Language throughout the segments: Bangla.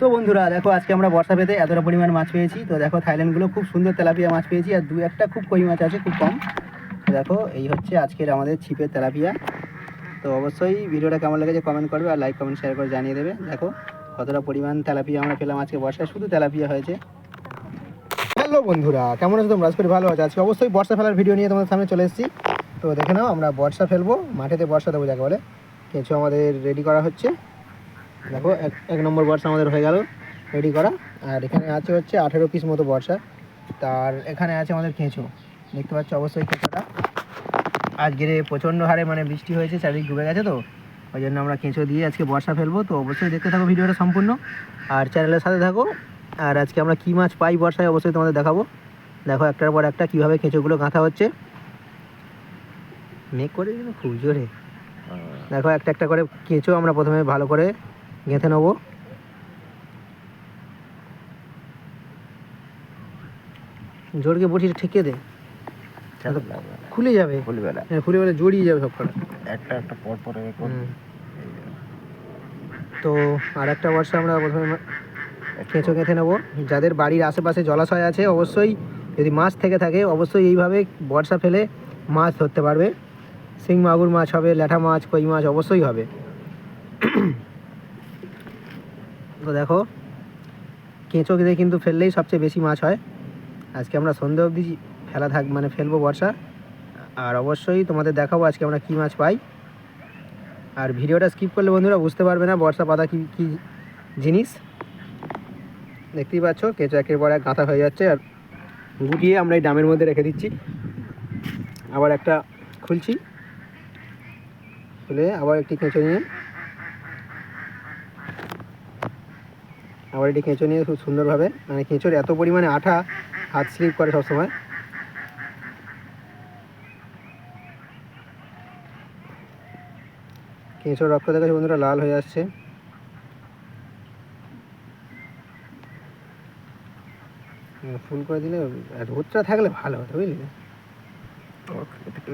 তো বন্ধুরা, দেখো আজকে আমরা বর্ষা পেতে এতটা পরিমাণ মাছ পেয়েছি। তো দেখো, থাইল্যান্ডগুলো খুব সুন্দর তেলাপিয়া মাছ পেয়েছি, আর দু একটা খুব কই মাছ আছে, খুব কম। দেখো, এই হচ্ছে আজকের আমাদের ছিপের তেলাপিয়া। তো অবশ্যই ভিডিওটা কেমন লেগেছে কমেন্ট করবে, আর লাইক কমেন্ট শেয়ার করে জানিয়ে দেবে। দেখো, কতটা পরিমাণ তেলাপিয়া আমরা পেলাম আজকে বর্ষায়, শুধু তেলাপিয়া হয়েছে। হ্যালো বন্ধুরা, কেমন আছো তোমরা? আজকে ভালো আছে। আজকে অবশ্যই বর্ষা ফেলার ভিডিও নিয়ে তোমাদের সামনে চলে এসেছি। তো দেখে নাও, আমরা বর্ষা ফেলব, মাঠেতে বর্ষা দেবো, যাকে বলে। কিছু আমাদের রেডি করা হচ্ছে। দেখো, এক এক নম্বর বর্ষা আমাদের হয়ে গেল রেডি করা। আর এখানে আছে হচ্ছে আঠেরো পিস মতো বর্ষা। তার এখানে আছে আমাদের কেঁচো দেখতে পাচ্ছ অবশ্যই কেঁচোটা আজকের প্রচণ্ড হারে মানে বৃষ্টি হয়েছে, চারিদিক ডুবে গেছে তো। ওই জন্য আমরা কেঁচো দিয়ে আজকে বর্ষা ফেলব। তো অবশ্যই দেখতে থাকো ভিডিওটা সম্পূর্ণ। আর চ্যানেলের সাথে থাকো। আর আজকে আমরা কী মাছ পাই বর্ষায় অবশ্যই তোমাদের দেখাবো। দেখো, একটার পর একটা কীভাবে কেঁচোগুলো গাঁথা হচ্ছে। মেঘ করে খুব জোরে। দেখো, একটা একটা করে কেঁচো আমরা প্রথমে ভালো করে গেঁথে নেব। জোরকে বটি ঠেকিয়ে দে। খুলে যাবে। না। হ্যাঁ খুলে গেলে জড়িয়ে যাবে সব কটা একটা একটা পর পর। তো আর একটা বর্ষা আমরা প্রথমে কেঁচো গেঁথে নেব। যাদের বাড়ির আশেপাশে জলাশয় আছে অবশ্যই যদি মাছ থেকে থাকে অবশ্যই এইভাবে বর্ষা ফেলে মাছ ধরতে পারবে। শিং মাগুর মাছ হবে ল্যাঠা মাছ কই মাছ অবশ্যই হবে। তো দেখো, কেঁচো দিয়ে কিন্তু ফেললেই সবচেয়ে বেশি মাছ হয়। আজকে আমরা সন্ধে অবধি ফেলা থাক মানে ফেলব বর্ষা। আর অবশ্যই তোমাদের দেখাবো আজকে আমরা কী মাছ পাই। আর ভিডিওটা স্কিপ করলে বন্ধুরা বুঝতে পারবে না বর্ষা পাতা কী কী জিনিস। দেখতেই পাচ্ছ, কেঁচো একের পর এক গাঁথা হয়ে যাচ্ছে। আর গুটিয়ে আমরা এই ডামের মধ্যে রেখে দিচ্ছি। আবার একটা খুলছি। খুলে আবার একটি কেঁচো নিয়ে আবার এটি কেঁচো নিয়ে খুব সুন্দরভাবে। মানে কেঁচোর এত পরিমাণে আঠা হাত স্লিপ করে সবসময়। কেঁচোর রক্ত দেখে বন্ধুরা লাল হয়ে আসছে। ফুল করে দিলে রোদটা থাকলে ভালো হতো, বুঝলি?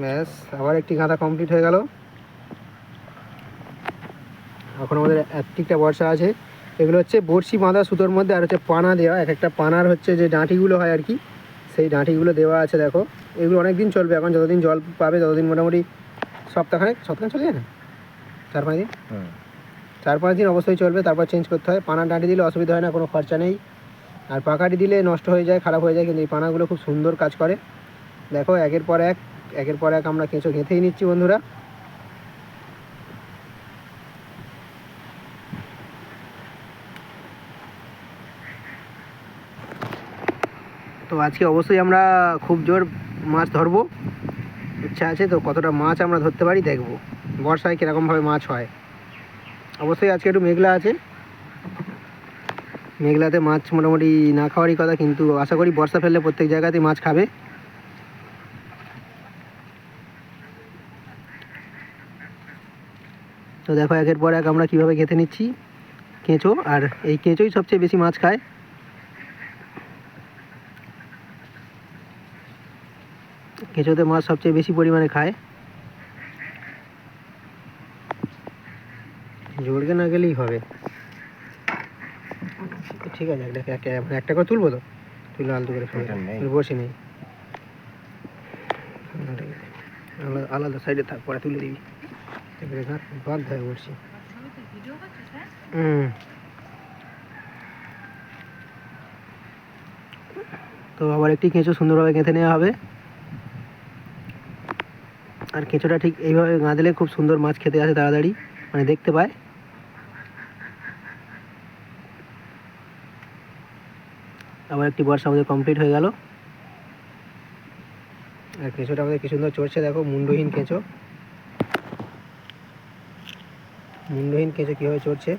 ব্যাস, আবার একটি গাঁথা কমপ্লিট হয়ে গেল। এখন আমাদের একটিটা বর্ষা আছে। এগুলো হচ্ছে বড়শি বাঁধা সুতোর মধ্যে আর হচ্ছে পানা দেওয়া। এক একটা পানার হচ্ছে যে ডাঁটিগুলো হয় আর কি সেই ডাঁটিগুলো দেওয়া আছে দেখো। এগুলো অনেক দিন চলবে এখন যতদিন জল পাবে ততদিন মোটামুটি সপ্তাহখানেক সপ্তাহ চলে যায় না? চার পাঁচ দিন? চার পাঁচ দিন অবশ্যই চলবে তারপর চেঞ্জ করতে হয়। পানা ডাঁটি দিলে অসুবিধা হয় না কোনো খরচা নেই। আর পাকাটি দিলে নষ্ট হয়ে যায় খারাপ হয়ে যায় কিন্তু এই পানাগুলো খুব সুন্দর কাজ করে। দেখো একের পর এক একের পর এক আমরা কেঁচো গেঁথেই নিচ্ছি বন্ধুরা। তো আজকে অবশ্যই আমরা খুব জোর মাছ ধরবো। ইচ্ছা আছে তো কতটা মাছ আমরা ধরতে পারি দেখব। বর্ষায় কীরকমভাবে মাছ হয়। অবশ্যই আজকে একটু মেঘলা আছে। মেঘলাতে মাছ মোটামুটি না খাওয়ারই কথা, কিন্তু আশা করি বর্ষা ফেললে প্রত্যেক জায়গাতে মাছ খাবে। তো দেখো একের পর এক আমরা কীভাবে খেতে নিচ্ছি। কেঁচো আর এই কেঁচোই সবচেয়ে বেশি মাছ খায়। কেঁচোতে মাছ সবচেয়ে বেশি পরিমাণে খায়। জোরকে না গেলেই হবে। ঠিক আছে একটা একটা একটা করে তুলবো তো? তুলে আলতু করে ফেলে বসে নেই। আলাদা সাইডে থাক পরে তুলে দিবি। বাদ ধরে বসছি। হুম। তো আবার একটি কেঁচো সুন্দরভাবে গেঁথে নেওয়া হবে। আর কেঁচোটা ঠিক এইভাবে গাঁদলে খুব সুন্দর মাছ খেতে আসে তাড়াতাড়ি। মানে দেখতে পায়। আবার একটি বর্ষা আমাদের কমপ্লিট হয়ে গেল। আর কেঁচোটা আমাদের কি সুন্দর চড়ছে দেখো, মুন্ডহীন কেঁচো মুন্ডহীন কেঁচো কীভাবে চড়ছে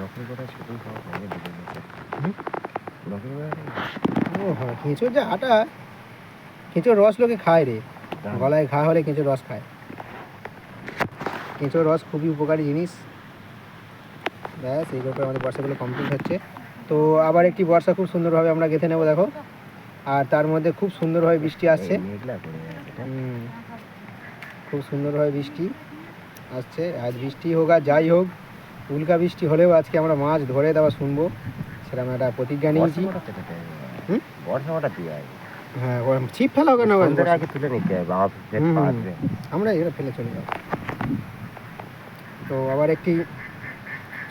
লক্ষ্মী কোথায় ছোট খাওয়া ভেঙে দিবে হুম? লক্ষ্মী কোথায় ও হ্যাঁ কেঁচোর যে আটা কেঁচোর রস লোকে খায় রে। গলায় ঘা হলে কেঁচোর রস খায়। কেঁচোর রস খুবই উপকারী জিনিস। ব্যাস এই ব্যাপারে আমাদের বর্ষাগুলো কমপ্লিট হচ্ছে। তো আবার একটি বর্ষা খুব সুন্দরভাবে আমরা গেঁথে নেব দেখো। আর তার মধ্যে খুব সুন্দরভাবে বৃষ্টি আসছে। খুব সুন্দরভাবে বৃষ্টি আসছে। আজ বৃষ্টি হোক আর যাই হোক উল্কা বৃষ্টি হলেও আজকে আমরা মাছ ধরে দেওয়া শুনব। সেরকম একটা প্রতিজ্ঞা নিয়েছি। বর্ষা কটা কেটে দেয়। হুম? আয়। হ্যাঁ ছিপ ফেলা কেন সন্ধ্যের আগে তুলে নিতে বাবা পেট হুম, হুম। পাতবে। আমরা এগুলো ফেলে চলে যাব তো আবার একটি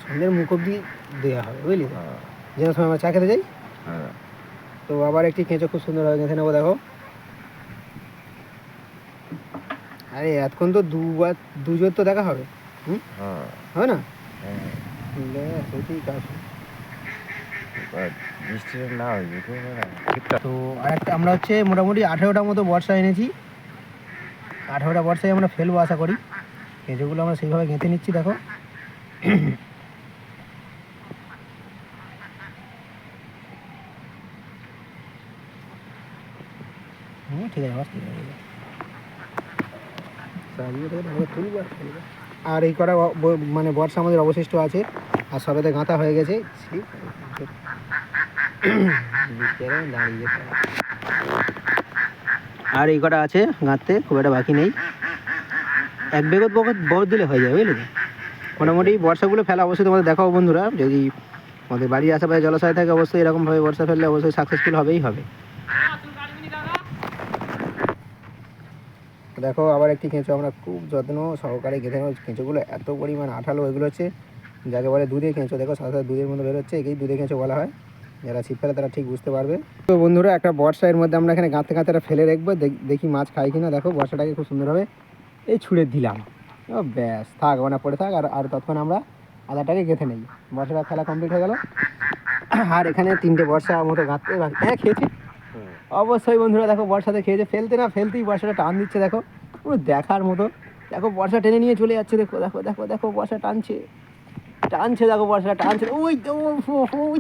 সন্ধ্যের মুখ অব্দি দেওয়া হবে বুঝলি? হ্যাঁ, সময় আমরা চা খেতে যাই হ্যাঁ। তো আবার একটি কেঁচো খুব সুন্দরভাবে গেঁথে নেব দেখো আরে এতক্ষণ তো দুবার দুজোর তো দেখা হবে হ্যাঁ, হবে না হ্যাঁ। ব্যাস, কাজ। আমরা হচ্ছে মোটামুটি আঠেরোটার মতো বর্ষা এনেছি। আঠেরোটা বর্ষায় আমরা ফেলব আশা করি। কেঁচোগুলো আমরা সেইভাবে গেঁথে নিচ্ছি, দেখো। ঠিক আছে আর এই কটা মানে বর্ষা আমাদের অবশিষ্ট আছে। আর সবেতে গাঁথা হয়ে গেছে। আর এই কটা আছে গাঁততে খুব একটা বাকি নেই। এক বেগত বগত বর দিলে হয়ে যাবে বুঝলি? মোটামুটি বর্ষাগুলো ফেলা অবশ্যই তোমাদের দেখাবো বন্ধুরা যদি আমাদের বাড়ির আশেপাশে জলাশয় থাকে অবশ্যই এরকমভাবে বর্ষা ফেললে অবশ্যই সাকসেসফুল হবেই হবে। দেখো আবার একটি কেঁচো আমরা খুব যত্ন সহকারে গেঁথে নেব। কেঁচোগুলো এত পরিমাণ আঠালো এগুলো হচ্ছে যাকে বলে দুধে কেঁচো দেখো সাথে দুধের মধ্যে বেরোচ্ছে, একেই দুধে কেঁচো বলা হয়। যারা ছিপ ফেলে, তারা ঠিক বুঝতে পারবে। তো বন্ধুরা, একটা বর্ষা এর মধ্যে আমরা এখানে গাঁতে গাঁতে ফেলে রাখব। দেখি মাছ খাই কিনা। দেখো, বর্ষাটাকে খুব সুন্দরভাবে এই ছুঁড়ে দিলাম। ও ব্যাস, থাক ওনা পড়ে থাক। আর আর ততক্ষণ আমরা আদাটাকে গেঁথে নেই। বর্ষাটা ফেলা কমপ্লিট হয়ে গেল। আর এখানে তিনটে বর্ষা মতো বাকি- হ্যাঁ খেয়েছি। অবশ্যই বন্ধুরা, দেখো, বর্ষাতে খেয়েছে। ফেলতে না ফেলতেই বর্ষাটা টান দিচ্ছে, দেখো। পুরো দেখার মতো। দেখো, বর্ষা টেনে নিয়ে চলে যাচ্ছে, দেখো দেখো দেখো দেখো, বর্ষা টানছে। টানছে দেখো বর্ষা টানছে ওই তো ওই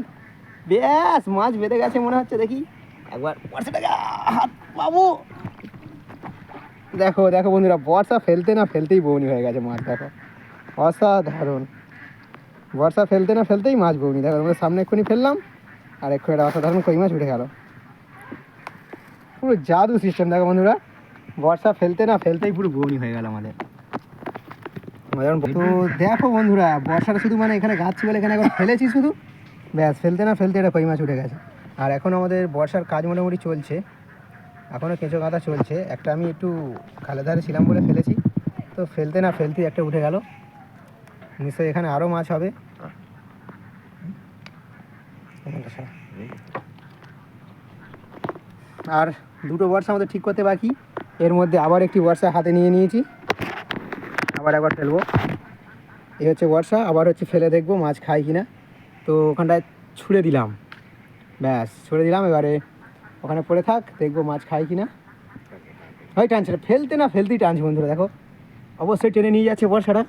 ব্যাস, মাছ বেঁধে গেছে মনে হচ্ছে, দেখি। একবার বর্ষাটাকে হাত পাবো। দেখো দেখো বন্ধুরা, বর্ষা ফেলতে না ফেলতেই বৌনি হয়ে গেছে মাছ, দেখো। অসাধারণ। বর্ষা ফেলতে না ফেলতেই মাছ বৌনি দেখো আমাদের সামনে এক্ষুনি ফেললাম, আর এক্ষুনি একটা অসাধারণ কই মাছ উঠে গেল। পুরো জাদু সিস্টেম দেখো বন্ধুরা। বর্ষা ফেলতে না ফেলতেই পুরো বৌনি হয়ে গেল আমাদের। তো দেখো বন্ধুরা, বর্ষাটা শুধু মানে এখানে গাছ বলে এখানে এখন ফেলেছি শুধু। ব্যাস, ফেলতে না ফেলতে এটা কই মাছ উঠে গেছে। আর এখন আমাদের বর্ষার কাজ মোটামুটি চলছে। এখনও কেঁচো গাঁথা চলছে। একটা আমি একটু খালে ধারে ছিলাম বলে ফেলেছি। তো ফেলতে না ফেলতেই একটা উঠে গেল। নিশ্চয়ই এখানে আরও মাছ হবে। আর দুটো বর্ষা আমাদের ঠিক করতে বাকি। এর মধ্যে আবার একটি বর্ষা হাতে নিয়ে নিয়েছি। আবার একবার ফেলব। এই হচ্ছে বর্ষা, আবার হচ্ছে ফেলে দেখব মাছ খাই কিনা। তো ওখানটায় ছুঁড়ে দিলাম। ব্যাস, ছুঁড়ে দিলাম, এবারে ওখানে পড়ে থাক, দেখব মাছ খাই কিনা। হয় টানছে ফেলতে না ফেলতেই টানছে বন্ধুরা, দেখো। অবশ্যই টেনে নিয়ে যাচ্ছে বর্ষাটা।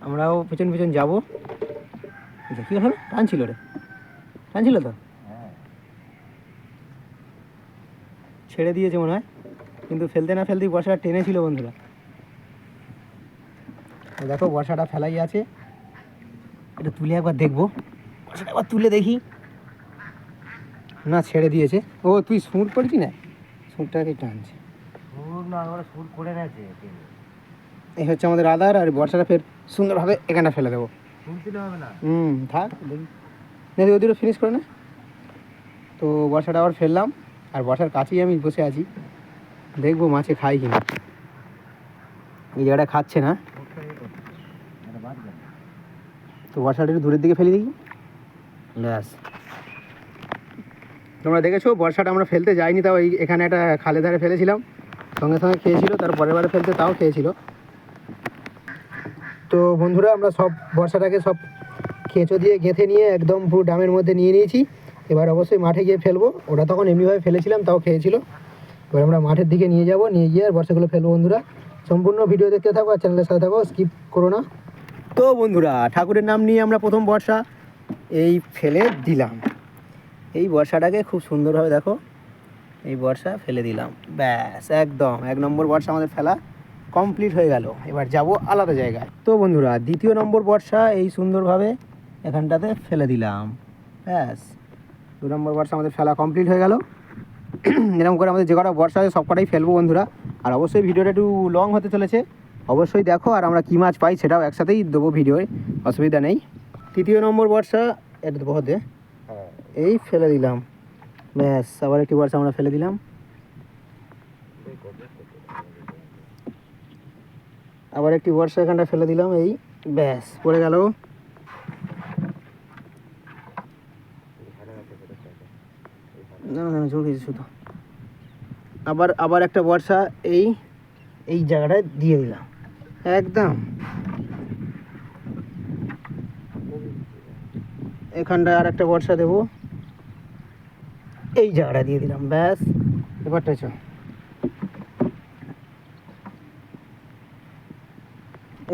আমরাও পেছন পেছন যাব। দেখি হলো টানছিল রে। টানছিল তো। ছেড়ে দিয়েছে মনে হয়। কিন্তু ফেলতে না ফেলতেই বর্ষাটা টেনেছিল বন্ধুরা। তো দেখো বর্ষাটা ফেলাই আছে। এটা তুলে একবার দেখব। বর্ষাটা একবার তুলে দেখি। না ছেড়ে দিয়েছে। ও তুই সুর করছি না? সুরটাকে টানছে। না এই হচ্ছে আমাদের আদার আর বর্ষাটা ফের সুন্দরভাবে এখানটা ফেলে দেবো। না। হুম থাক দেখি। ওই দুটো ফিনিশ করে না। তো বর্ষাটা আবার ফেললাম। আর বর্ষার কাছেই আমি বসে আছি। দেখব মাছে খাই কিনা। এই জায়গাটা খাচ্ছে না। তো বর্ষাটা একটু দূরের দিকে ফেলে দেখি। ব্যাস। তোমরা দেখেছ বর্ষাটা আমরা ফেলতে যাইনি তাও এই এখানে একটা খালে ধারে ফেলেছিলাম। সঙ্গে সঙ্গে খেয়েছিল তার পরের বারে ফেলতে তাও খেয়েছিল। তো বন্ধুরা আমরা সব বর্ষাটাকে সব কেঁচো দিয়ে গেঁথে নিয়ে একদম পুরো ডামের মধ্যে নিয়ে নিয়েছি। এবার অবশ্যই মাঠে গিয়ে ফেলব। ওটা তখন এমনিভাবে ফেলেছিলাম তাও খেয়েছিল। এবার আমরা মাঠের দিকে নিয়ে যাব নিয়ে গিয়ে আর বর্ষাগুলো ফেলব বন্ধুরা। সম্পূর্ণ ভিডিও দেখতে থাকো আর চ্যানেলের সাথে থাকো স্কিপ করো না। তো বন্ধুরা, ঠাকুরের নাম নিয়ে আমরা প্রথম বর্ষা এই ফেলে দিলাম। এই বর্ষাটাকে খুব সুন্দরভাবে দেখো, এই বর্ষা ফেলে দিলাম। ব্যাস, একদম, এক নম্বর বর্ষা আমাদের ফেলা কমপ্লিট হয়ে গেল। এবার যাব আলাদা জায়গায়। তো বন্ধুরা, দ্বিতীয় নম্বর বর্ষা এই সুন্দরভাবে এখানটাতে ফেলে দিলাম। ব্যাস, দু নম্বর বর্ষা আমাদের ফেলা কমপ্লিট হয়ে গেল। এরকম করে আমাদের যে কটা বর্ষা আছে সব কটাই ফেলব বন্ধুরা। আর অবশ্যই ভিডিওটা একটু লং হতে চলেছে। অবশ্যই দেখো আর আমরা কী মাছ পাই সেটাও একসাথেই দেবো ভিডিওয়, অসুবিধা নেই। তৃতীয় নম্বর বর্ষা, এটা দেবো হতে। এই ফেলে দিলাম। ব্যাস, আবার একটি বর্ষা আমরা ফেলে দিলাম। আবার একটি বর্ষা এখানটা ফেলে দিলাম, এই ব্যাস, পড়ে গেল। না না শুধু। আবার আবার একটা বর্ষা, এই এই জায়গাটায় দিয়ে দিলাম। একদম। এখানটায় আর একটা বর্ষা দেবো। এই জায়গাটা দিয়ে দিলাম, ব্যাস। এবারটা চ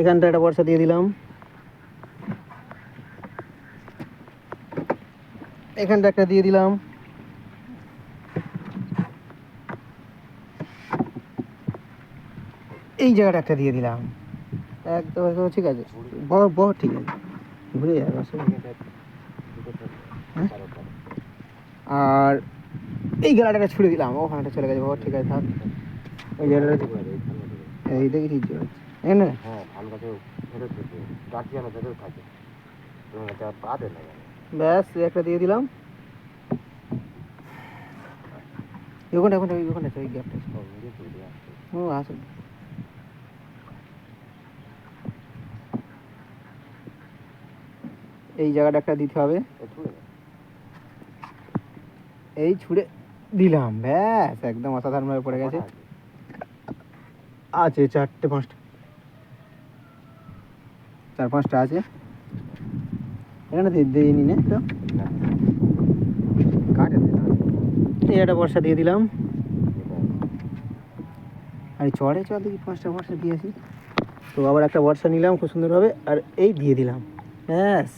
এখানটা একটা বর্ষা দিয়ে দিলাম। এখানটা একটা দিয়ে দিলাম। এই জায়গাটা একটা দিয়ে দিলাম। একদম ঠিক আছে। বড় বড় ঠিক আছে। ঘুরে যাবে হ্যাঁ? আর এই গেলাটাকে ছুড়ে দিলাম। ওখানটা চলে গেছে। বাবা ঠিক আছে থাক। ওই জায়গাটা এই দেখেছি এখানে হ্যাঁ ধান গাছে ফেরত দিতে গাছ যেন ফেরত থাকে। তোমার এটা পা দেয় না যেন। ব্যাস একটা দিয়ে দিলাম। ওখানে ওখানে ওই ওখানে ওই গ্যাপটা। ও আসুন এই জায়গাটা একটা দিতে হবে। এই ছুঁড়ে দিলাম, ব্যাস, একদম অসাধারণভাবে পড়ে গেছে আছে? চারটে পাঁচটা চার পাঁচটা আছে এখানে দিয়ে নি না তো একটা বর্ষা দিয়ে দিলাম আর চড়ে চল দেখি পাঁচটা বর্ষা দিয়েছি তো আবার একটা বর্ষা নিলাম খুব সুন্দরভাবে, আর এই দিয়ে দিলাম ব্যাস?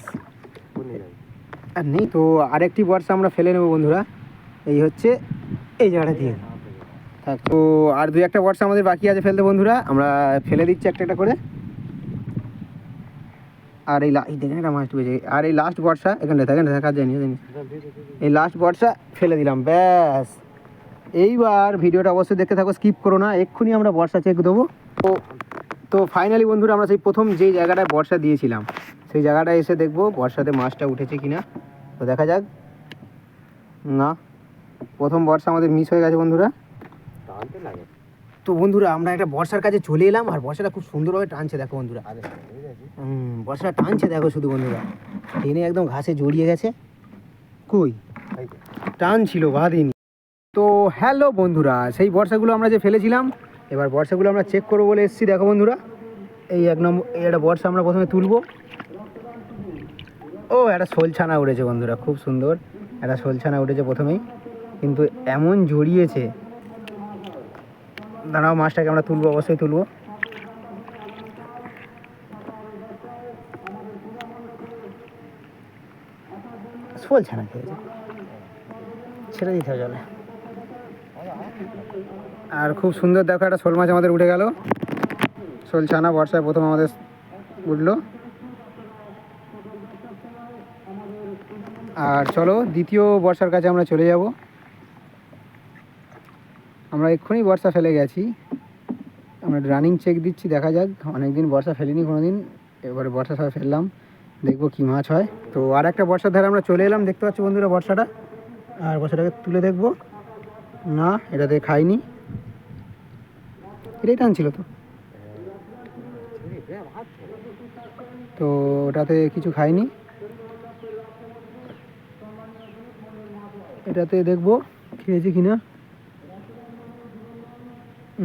আর নেই। তো আরেকটি বর্ষা আমরা ফেলে নেব বন্ধুরা। এই হচ্ছে এই জায়গাটা দিয়ে। থাক, তো আর দুই একটা বর্ষা আমাদের বাকি আছে ফেলতে বন্ধুরা। আমরা ফেলে দিচ্ছি একটা একটা করে। আর এই দেখেন একটা মাছ ডুবেছে আর এই লাস্ট বর্ষা এখানে দেখেন দেখা যায়নি জানি। এই লাস্ট বর্ষা ফেলে দিলাম, ব্যাস। এইবার ভিডিওটা অবশ্যই দেখতে থাকো স্কিপ করো না। এক্ষুনি আমরা বর্ষা চেক দেবো। তো তো ফাইনালি বন্ধুরা আমরা সেই প্রথম যেই জায়গাটায় বর্ষা দিয়েছিলাম। সেই জায়গাটায় এসে দেখব বর্ষাতে মাছটা উঠেছে কিনা। তো দেখা যাক। না প্রথম বর্ষা আমাদের মিস হয়ে গেছে বন্ধুরা। তো বন্ধুরা আমরা একটা বর্ষার কাছে চলে এলাম আর বর্ষাটা খুব সুন্দরভাবে টানছে দেখো বন্ধুরা। আরে, হয়ে। হুম বর্ষাটা টানছে দেখো শুধু বন্ধুরা। টেনে একদম ঘাসে জড়িয়ে গেছে। কই। টান ছিল বাদিনি তো হ্যালো বন্ধুরা সেই বর্ষাগুলো আমরা যে ফেলেছিলাম এবার বর্ষাগুলো আমরা চেক করব বলে এসেছি দেখো বন্ধুরা। এই এক নম্বর এই একটা বর্ষা আমরা প্রথমে তুলবো। ও, একটা শোলছানা উঠেছে বন্ধুরা, খুব সুন্দর। একটা শোলছানা উঠেছে প্রথমেই। কিন্তু এমন জড়িয়েছে। দাঁড়াও, মাছটাকে আমরা তুলবো, অবশ্যই তুলবো। শোল ছানা খেয়েছে। ছেড়ে দিতে হবে আর খুব সুন্দর, দেখো একটা শোল মাছ আমাদের উঠে গেল। শোল ছানা বর্ষায় প্রথম আমাদের উঠল। আর চলো, দ্বিতীয় বর্ষার কাছে আমরা চলে যাব। আমরা এক্ষুনি বর্ষা ফেলে গেছি। আমরা রানিং চেক দিচ্ছি, দেখা যাক। অনেকদিন বর্ষা ফেলিনি কোনো দিন এবারে বর্ষা সবাই ফেললাম। দেখব কী মাছ হয়। তো আর একটা বর্ষার ধারে আমরা চলে এলাম। দেখতে পাচ্ছি বন্ধুরা বর্ষাটা? আর বর্ষাটাকে তুলে দেখব। না, এটাতে খাইনি। এটাই টানছিল তো। তো ওটাতে কিছু খাইনি। এটাতে দেখব খেয়েছি কিনা?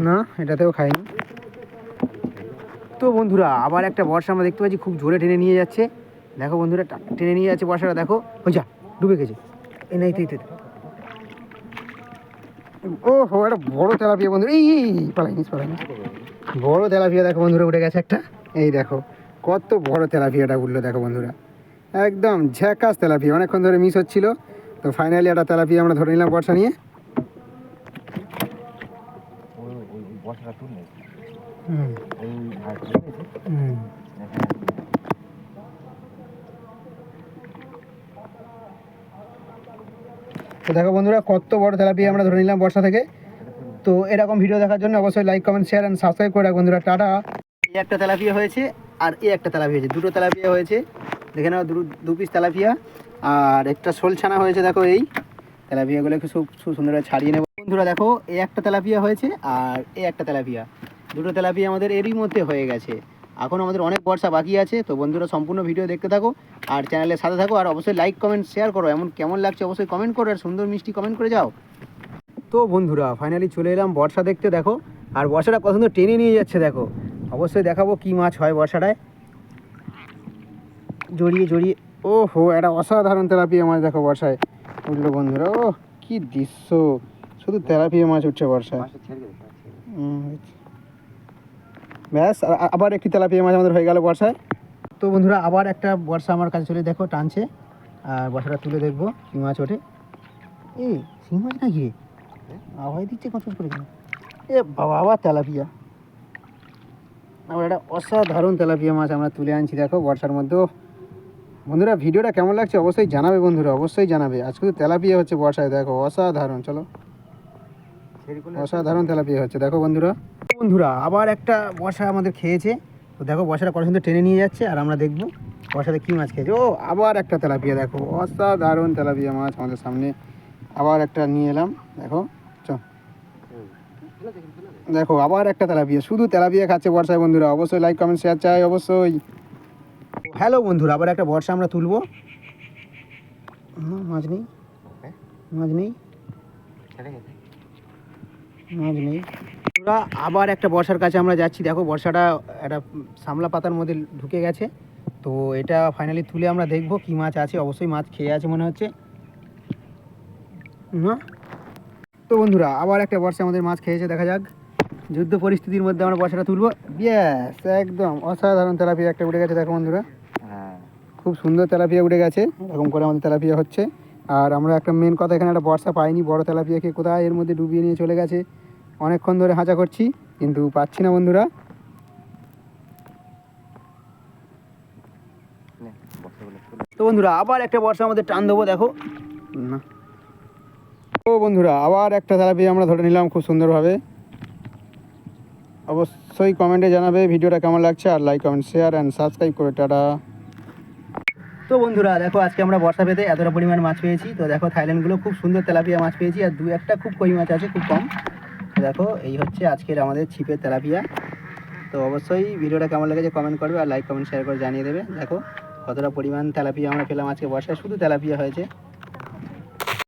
না এটাতেও খাইনি। তো বন্ধুরা আবার একটা বর্ষা আমরা দেখতে পাচ্ছি খুব জোরে টেনে নিয়ে যাচ্ছে। দেখো বন্ধুরা টেনে নিয়ে যাচ্ছে বর্ষাটা দেখো। ওই যা ডুবে গেছে। এই না এই তো, এই তো, এই তো। ও হো একটা বড় তেলাপিয়া বন্ধু এই, পালাইনিস পালাইনিস বড় তেলাপিয়া দেখো বন্ধুরা উঠে গেছে একটা। এই দেখো কত বড় তেলাপিয়াটা উঠল দেখো বন্ধুরা। একদম ঝ্যাকাস তেলাপিয়া অনেকক্ষণ ধরে মিস হচ্ছিল। তো ফাইনালি একটা তেলাপিয়া আমরা ধরে নিলাম বর্ষা নিয়ে। তো দেখো বন্ধুরা কত বড় তেলাপিয়া আমরা ধরে নিলাম বর্ষা থেকে। তো এরকম ভিডিও দেখার জন্য অবশ্যই like comment share and subscribe করে রাখ বন্ধুরা। টাটা। এই একটা তেলাপিয়া হয়েছে আর এই একটা তেলাপিয়া হয়েছে। দুটো তেলাপিয়া হয়েছে। দেখে নাও, দু পিস তেলাপিয়া। আর একটা শোল ছানা হয়েছে, দেখো এই। তেলাপিয়াগুলোকে খুব খুব সুন্দরভাবে ছাড়িয়ে নেব। বন্ধুরা, দেখো এই একটা তেলাপিয়া হয়েছে আর এই একটা তেলাপিয়া। দুটো তেলাপিয়া আমাদের এরই মধ্যে হয়ে গেছে। এখন আমাদের অনেক বর্ষা বাকি আছে, তো বন্ধুরা, সম্পূর্ণ ভিডিও দেখতে থাকো আর চ্যানেলের সাথে থাকো আর অবশ্যই লাইক কমেন্ট শেয়ার করো। এমন কেমন লাগছে অবশ্যই কমেন্ট করো আর সুন্দর মিষ্টি কমেন্ট করে যাও। তো বন্ধুরা ফাইনালি চলে এলাম বর্ষা দেখতে, দেখো। আর বর্ষাটা কত সুন্দর টেনে নিয়ে যাচ্ছে, দেখো। অবশ্যই দেখাবো কি মাছ হয় বর্ষাটায়। জড়িয়ে জড়িয়ে। ও হো একটা অসাধারণ তেলাপিয়া মাছ দেখো বর্ষায়। উঠল বন্ধুরা ও কি দৃশ্য। শুধু তেলাপিয়া মাছ উঠছে বর্ষায়। হুম, ব্যাস আবার একটি তেলাপিয়া মাছ আমাদের হয়ে গেল বর্ষায়। তো বন্ধুরা আবার একটা বর্ষা আমার কাছে চলে দেখো টানছে। আর বর্ষাটা তুলে দেখব কি মাছ ওঠে। এ শিং মাছ নাকি রে? আওয়াজ দিচ্ছে কত করে কেন? এ বাবা আবার তেলাপিয়া। আবার একটা অসাধারণ তেলাপিয়া মাছ আমরা তুলে আনছি দেখো বর্ষার মধ্যে ওহ, বন্ধুরা ভিডিওটা কেমন লাগছে অবশ্যই জানাবে বন্ধুরা অবশ্যই জানাবে। আজ শুধু তেলাপিয়া হচ্ছে বর্ষায় দেখো অসাধারণ চলো। অসাধারণ তেলাপিয়া হচ্ছে দেখো বন্ধুরা। বন্ধুরা আবার একটা বর্ষা আমাদের খেয়েছে। তো দেখো বর্ষাটা কত সুন্দর টেনে নিয়ে যাচ্ছে আর আমরা দেখব বর্ষাতে কী মাছ খেয়েছে। ও আবার একটা তেলাপিয়া দেখো অসাধারণ তেলাপিয়া মাছ আমাদের সামনে। আবার একটা নিয়ে এলাম দেখো চ দেখো আবার একটা তেলাপিয়া শুধু তেলাপিয়া খাচ্ছে বর্ষায় বন্ধুরা অবশ্যই লাইক কমেন্ট শেয়ার চাই অবশ্যই। হ্যালো বন্ধুরা আবার একটা বর্ষা আমরা তুলবো। হুম, মাছ নেই। হ্যাঁ? মাছ নেই। মাছ নেই। বন্ধুরা আবার একটা বর্ষার কাছে আমরা যাচ্ছি। দেখো বর্ষাটা একটা সামলা পাতার মধ্যে ঢুকে গেছে। তো এটা ফাইনালি তুলে আমরা দেখব কি মাছ আছে। অবশ্যই মাছ খেয়ে আছে মনে হচ্ছে। না? তো বন্ধুরা আবার একটা বর্ষা আমাদের মাছ খেয়েছে দেখা যাক। যুদ্ধ পরিস্থিতির মধ্যে আমরা বর্ষাটা তুলবো। ব্যাস একদম অসাধারণ তেলাপিয়া একটা উঠে গেছে দেখো বন্ধুরা। হ্যাঁ খুব সুন্দর তেলাপিয়া উঠে গেছে, এরকম করে আমাদের তেলাপিয়া হচ্ছে। আর আমরা একটা মেন কথা, এখানে একটা বর্ষা পাইনি, বড় তেলাপিয়াকে কোথায় এর মধ্যে ডুবিয়ে নিয়ে চলে গেছে। অনেকক্ষণ ধরে হাঁচা করছি, কিন্তু পাচ্ছি না বন্ধুরা। তো বন্ধুরা, আবার একটা বর্ষা আমাদের টান দেবো, দেখো। না। তো বন্ধুরা, আবার একটা তেলাপিয়া আমরা ধরে নিলাম খুব সুন্দরভাবে। অবশ্যই কমেন্টে জানাবে, ভিডিওটা কেমন লাগছে, আর like comment share and subscribe করে, টাটা। তো বন্ধুরা, দেখো আজকে আমরা বর্ষা পেতে এতটা পরিমাণ মাছ পেয়েছি। তো দেখো, থাইল্যান্ডগুলো খুব সুন্দর তেলাপিয়া মাছ পেয়েছি, আর দু একটা খুব কই মাছ আছে, খুব কম। তো দেখো, এই হচ্ছে আজকের আমাদের ছিপের তেলাপিয়া। তো অবশ্যই ভিডিওটা কেমন লেগেছে কমেন্ট করবে আর লাইক কমেন্ট শেয়ার করে জানিয়ে দেবে। দেখো, কতটা পরিমাণ তেলাপিয়া আমরা পেলাম আজকে বর্ষায়। শুধু তেলাপিয়া হয়েছে।